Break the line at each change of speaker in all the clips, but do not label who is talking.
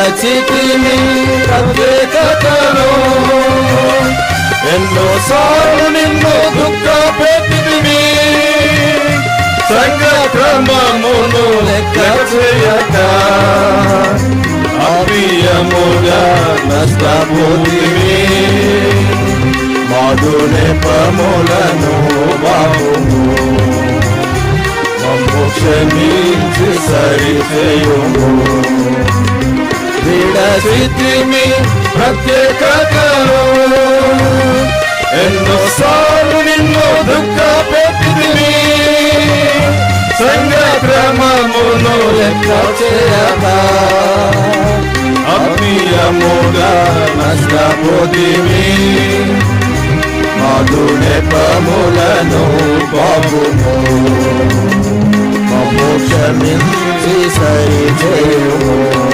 విడచితిని ప్రత్యేకతను ఎన్నోసార్లు నిన్ను దుఃఖ పెట్టితివి సంఘ క్రమమును లెక్క చేయక అప్రియముగా నష్టపోతివి మాధునే పములను బాబుము మమ్ము క్షమించి సరిచేయుము విడచితిమి ప్రత్యేకతను ఎన్నోసార్లు నిన్ను దుఃఖ పెట్టిదివి సంఘ క్రమమును లెక్క చేయత అప్రియముగా నష్టపోతివి. మధునే పములను బాబుము. మమ్ము సరి చేయము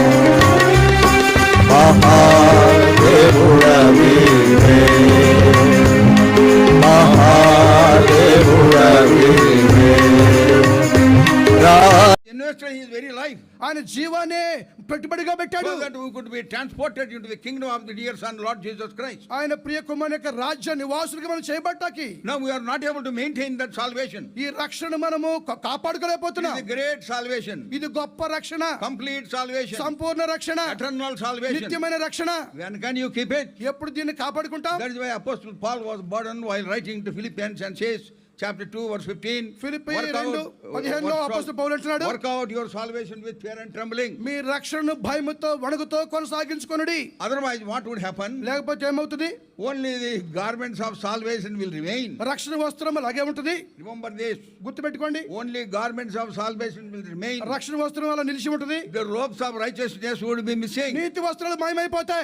invested in his very life
ఆయన జీవాన్ని పెట్టుబడిగా పెట్టాడు
so that we could be transported into the kingdom of the dear son Lord Jesus Christ.
ఆయన ప్రియ కుమారుని యొక్క రాజ్య నివాసులుగా మనం చేయబట్టాకి
Now we are not able to maintain that salvation.
ఈ రక్షణ మనము కా-
It
కాపాడుకోలేకపోతున్నాం
is a great salvation,
ఇది గొప్ప రక్షణ
complete salvation,
సంపూర్ణ రక్షణ
eternal salvation.
నిత్యమైన రక్షణ
When can you keep it?
ఎప్పుడు దీన్ని కాపాడుకుంటాం
That is why Apostle Paul was burdened while writing to Philippians and says, chapter 2, verse 15.
Philippi రెండు
out-
పదిహేనులో
work out-
అపోస్తలుడు పౌలు అంటున్నాడు,
Work out your salvation with fear and trembling.
మీ రక్షణను భయముతో వణుకుతో కొనసాగించుకొనుడి
Otherwise, what would happen?
లేకపోతే ఏమవుతుంది
Only the garments of salvation will remain.
రక్షణ వస్త్రం అలాగే ఉంటుంది
Remember this.
గుర్తుపెట్టుకోండి
Only garments of salvation will remain.
రక్షణ వస్త్రం అలా నిలిచి ఉంటుంది
The robes of righteousness would be missing.
నీతి వస్త్రాలు మాయమైపోతాయి